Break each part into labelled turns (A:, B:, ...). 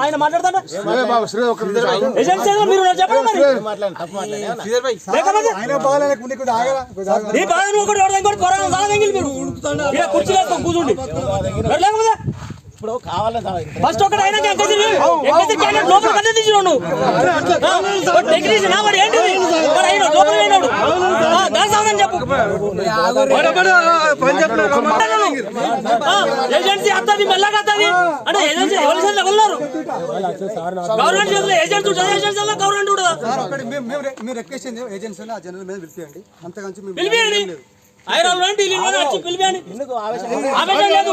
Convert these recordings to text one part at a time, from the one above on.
A: ఆయన మాట్లాడతాడా? మీరు చెప్పండి మరి. నీ బాధ నువ్వు ఒకటి ఇంకోటి సాగంగిలి మీరు. ఇక్కడ కుర్చీ కూర్చుండి. మరి లేకపోతే?
B: ఇప్పుడు కావాలని
A: ఫస్ట్ ఒకటి లోపల టెక్నీషియన్ వాడు ఏంటిది వాడు అయినా లోపల అయినాడు దాని సాగని చెప్పు ఆ, ఏజెన్సీ అంటే ఏజెన్సీ ఉన్నారు? గవర్నమెంట్ చేతిలో ఏజెన్సీ ఉంటుంది? గవర్నమెంట్ ఉండదా
C: మీరు రిక్వెస్ట్ చేయండి ఏజెన్సీ ఆ జనరల్ మీద పిలిపియండి. అంతకంచి మేము
A: పిలిపియండి. ఐరాలు అంటే ఇల్లు వచ్చి పిలిపియండి.
B: ఎందుకు ఆవేశం?
A: ఆవేశం లేదు.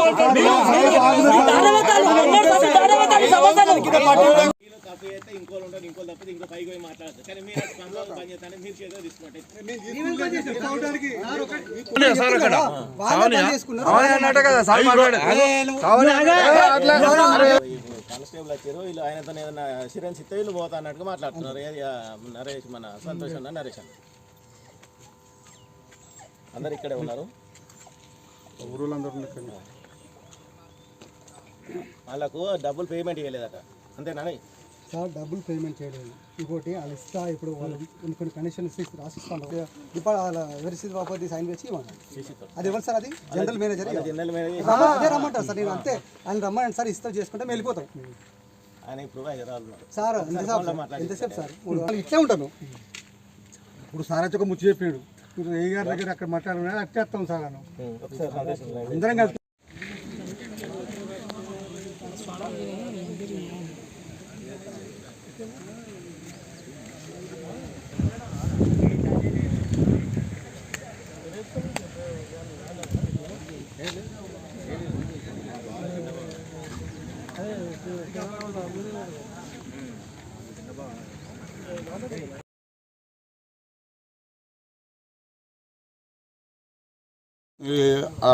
B: ఇంకోళ్ళు తప్పితే ఇంకో పైకి పోయి మాట్లాడతారు కానీ మీరు స్పందన పని చేస్తానే మీరు చేతిలో తీసుకుంటే కానిస్టేబుల్ వచ్చారు వీళ్ళు ఆయనతో ఏదైనా సిరెన్స్ ఇస్తే వీళ్ళు పోతా అన్నట్టుగా మాట్లాడుతున్నారు. ఏది నరేష్ మన సంతోష్ అన్న నరేష్ అన్న. అందరు ఇక్కడే ఉన్నారు. వాళ్ళకు డబ్బులు పేమెంట్ చేయలేదట అంతేనా
C: సార్ డబ్బులు పేమెంట్ చేయలేదు. ఇంకోటి వాళ్ళు ఇస్తా ఇప్పుడు వాళ్ళు కొన్ని కొన్ని కండిషన్స్ రాసిస్తాను. ఇప్పుడు వాళ్ళ ఎవరి స్థితి బాపతి సైన్ చేసి ఇవ్వండి. అది ఎవరు సార్ అది? జనరల్ మేనేజర్
B: జనరల్ మేనేజర్
C: రమ్మ- అదే రమ్మంటారు సార్ నేను అంతే. ఆయన రమ్మని సార్ ఇస్తా చేసుకుంటే మేము వెళ్ళిపోతాం. సార్ ఎంతసేపు సార్? ఇట్లే ఉంటాను ఇప్పుడు సార్ అయితే ఒక ముచ్చి చెప్పాడు. మీరు ఏ గారి దగ్గర అక్కడ మాట్లాడుకున్నా అట్టేస్తాం సార్ అను
B: ఒకసారి సందేశం
C: అందరం కలిసి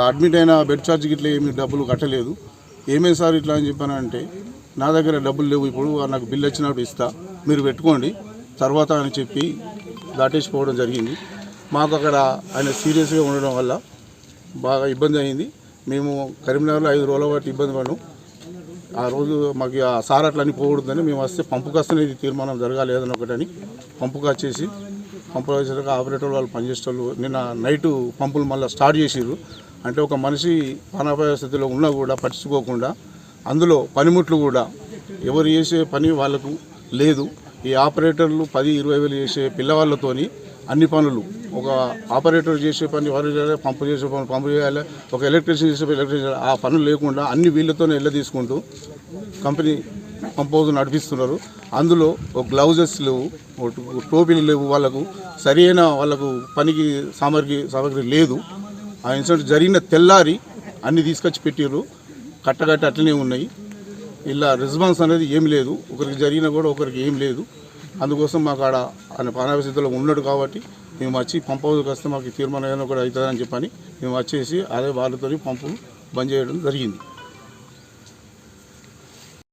D: అడ్మిట్ అయిన బెడ్ ఛార్జ్ ఇట్లా ఏమి డబ్బులు కట్టలేదు. ఏమేమి సార్ ఇట్లా అని చెప్పానంటే నా దగ్గర డబ్బులు లేవు ఇప్పుడు నాకు బిల్ వచ్చినప్పుడు ఇస్తా మీరు పెట్టుకోండి. తర్వాత అని చెప్పి దాటేసిపోవడం జరిగింది. మాకు అక్కడ ఆయన సీరియస్గా ఉండడం వల్ల బాగా ఇబ్బంది అయింది. మేము కరీంనగర్లో ఐదు రోజుల పాటు ఇబ్బంది పడ్డాం. ఆ రోజు మాకు ఆ సార్ అట్లా అని పోకూడదని మేము వస్తే పంపుకొస్తేనే ఇది తీర్మానం జరగాలి ఏదైనా ఒకటని పంపుకొచ్చేసి పంపులు వచ్చేసరికి ఆపరేటర్ వాళ్ళు పనిచేసేటోళ్ళు నిన్న నైటు పంపులు మళ్ళీ స్టార్ట్ చేసిర్రు. అంటే ఒక మనిషి ప్రాణాపాయ స్థితిలో ఉన్నా కూడా పట్టించుకోకుండా అందులో పనిముట్లు కూడా ఎవరు చేసే పని వాళ్ళకు లేదు. ఈ ఆపరేటర్లు పది ఇరవై వేలు చేసే పిల్లవాళ్ళతోని అన్ని పనులు. ఒక ఆపరేటర్ చేసే పని వారు చేయాలి పంపు చేసే పని పంపు చేయాలి ఒక ఎలక్ట్రీషియన్ చేసే పని ఎలక్ట్రీషియన్ ఆ పనులు లేకుండా అన్ని వీళ్ళతోనే వెళ్ళ తీసుకుంటూ కంపెనీ పంప్ హౌస్ నడిపిస్తున్నారు. అందులో ఒక గ్లౌజెస్ లేవు టోపీలు లేవు వాళ్ళకు సరైన వాళ్ళకు పనికి సామగ్రి సామగ్రి లేదు. ఆ ఇన్సిడెంట్ జరిగిన తెల్లారి అన్ని తీసుకొచ్చి పెట్టారు కట్టగట్టి అట్లనే ఉన్నాయి. ఇలా రెస్పాన్స్ అనేది ఏం లేదు. ఒకరికి జరిగినా కూడా ఒకరికి ఏం లేదు. అందుకోసం మాకు ఆడ ఆయన ప్రాణాపస్థితిలో ఉన్నాడు కాబట్టి మేము వచ్చి పంప్ హౌస్కి వస్తే మాకు తీర్మానం ఏదైనా కూడా అవుతుందని చెప్పని మేము వచ్చేసి అదే వాళ్ళతో పంపు బంద్ చేయడం జరిగింది.